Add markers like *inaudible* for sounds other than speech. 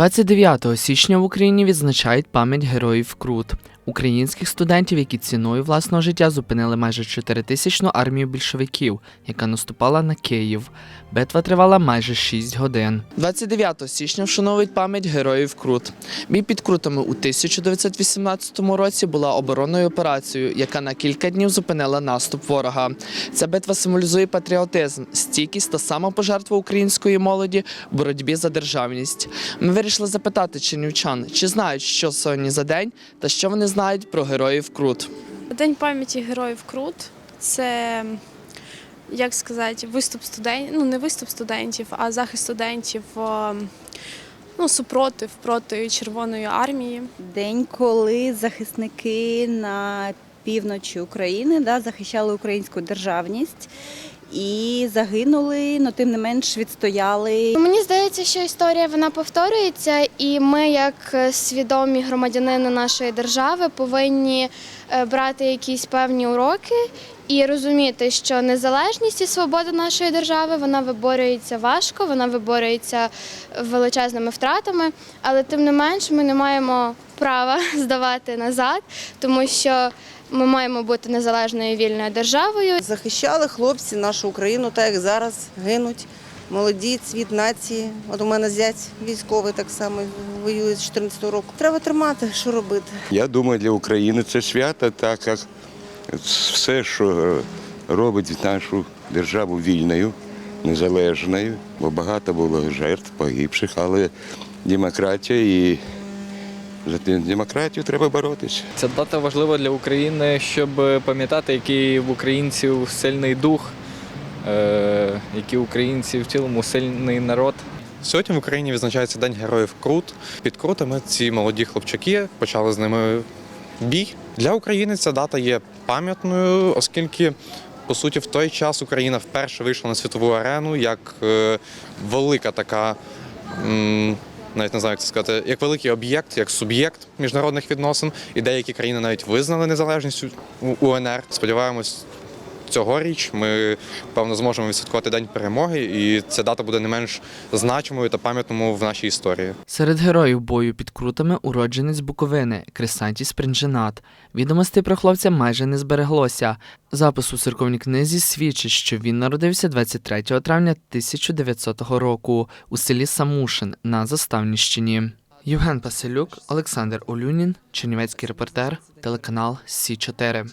29 січня в Україні відзначають пам'ять героїв Крут, українських студентів, які ціною власного життя зупинили майже чотиритисячну армію більшовиків, яка наступала на Київ. Битва тривала майже 6 годин. 29 січня вшановують пам'ять героїв Крут. Бій під Крутами у 1918 році була оборонною операцією, яка на кілька днів зупинила наступ ворога. Ця битва символізує патріотизм, стійкість та самопожертву української молоді в боротьбі за державність. Ми вирішили запитати чернівчан, чи знають, що сьогодні за день, та що вони знають про героїв Крут. День пам'яті героїв Крут це, як сказати, виступ студентів, ну не виступ студентів, а захист студентів ну, супротив проти Червоної армії. День, коли захисники на півночі України да, захищали українську державність і загинули, але тим не менш відстояли. Мені здається, що історія вона повторюється, і ми, як е, свідомі громадянини нашої держави, повинні е, брати якісь певні уроки і розуміти, що незалежність і свобода нашої держави вона виборюється важко, вона виборюється величезними втратами, але тим не менш ми не маємо права *laughs* здавати назад, тому що ми маємо бути незалежною вільною державою. Захищали хлопці нашу Україну, так як зараз гинуть. Молоді, цвіт нації. От у мене зять військовий так само воює з 14 року. Треба тримати, що робити. Я думаю, для України це свято, так як все, що робить нашу державу вільною, незалежною, бо багато було жертв, погибших, але демократія і за демократію треба боротися. Ця дата важлива для України, щоб пам'ятати, який в українців сильний дух, е, які українці в цілому сильний народ. Сьогодні в Україні відзначається День Героїв Крут. Під Крутами ці молоді хлопчаки почали з ними бій. Для України ця дата є пам'ятною, оскільки, по суті, в той час Україна вперше вийшла на світову арену як е, велика така. Навіть не знаю, як це сказати, як великий об'єкт, як суб'єкт міжнародних відносин, і деякі країни навіть визнали незалежність УНР. Сподіваємось, цьогоріч ми певно зможемо відсвяткувати День перемоги, і ця дата буде не менш значимою та пам'ятною в нашій історії. Серед героїв бою під крутами уродженець Буковини Крисанті Спринженат. Відомостей про хлопця майже не збереглося. Запис у церковній книзі свідчить, що він народився 23 травня 1900 року у селі Самушин на Заставніщині. Євген Паселюк, Олександр Олюнін, Чернівецький репортер, телеканал Сі 4